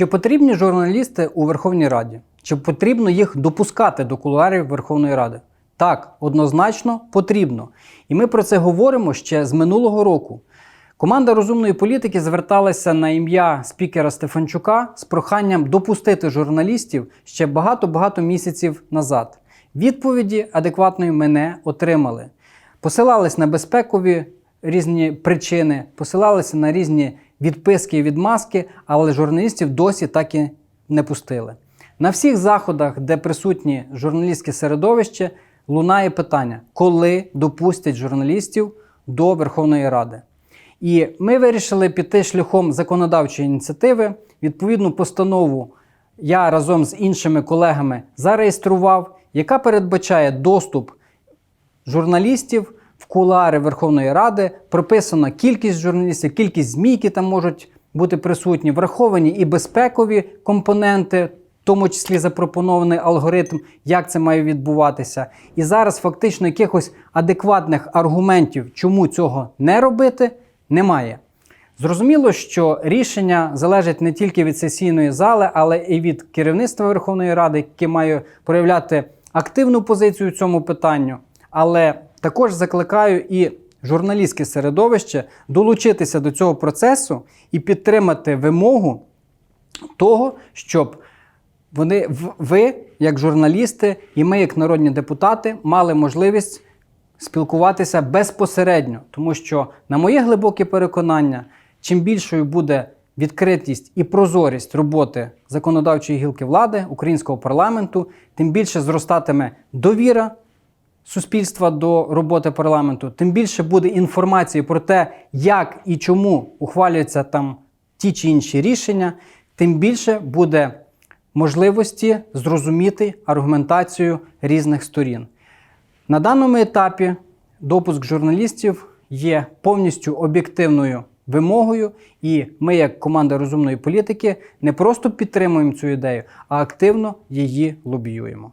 Чи потрібні журналісти у Верховній Раді? Чи потрібно їх допускати до кулуарів Верховної Ради? Так, однозначно потрібно. І ми про це говоримо ще з минулого року. Команда розумної політики зверталася на ім'я спікера Стефанчука з проханням допустити журналістів ще багато-багато місяців назад. Відповіді адекватної ми не отримали. Посилались на безпекові різні причини, посилалися на різні відписки і відмазки, але журналістів досі так і не пустили. На всіх заходах, де присутні журналістське середовище, лунає питання, коли допустять журналістів до Верховної Ради. І ми вирішили піти шляхом законодавчої ініціативи. Відповідну постанову я разом з іншими колегами зареєстрував, яка передбачає доступ журналістів в кулуари Верховної Ради. Прописана кількість журналістів, кількість ЗМІ, які там можуть бути присутні, враховані і безпекові компоненти, в тому числі запропонований алгоритм, як це має відбуватися. І зараз фактично якихось адекватних аргументів, чому цього не робити, немає. Зрозуміло, що рішення залежить не тільки від сесійної зали, але і від керівництва Верховної Ради, яке має проявляти активну позицію у цьому питанню. Але також закликаю і журналістське середовище долучитися до цього процесу і підтримати вимогу того, щоб вони, ви, як журналісти, і ми, як народні депутати, мали можливість спілкуватися безпосередньо, тому що, на моє глибоке переконання, чим більшою буде відкритість і прозорість роботи законодавчої гілки влади українського парламенту, тим більше зростатиме довіра суспільства до роботи парламенту, тим більше буде інформації про те, як і чому ухвалюються там ті чи інші рішення, тим більше буде можливості зрозуміти аргументацію різних сторін. На даному етапі допуск журналістів є повністю об'єктивною вимогою, і ми, як команда розумної політики, не просто підтримуємо цю ідею, а активно її лобіюємо.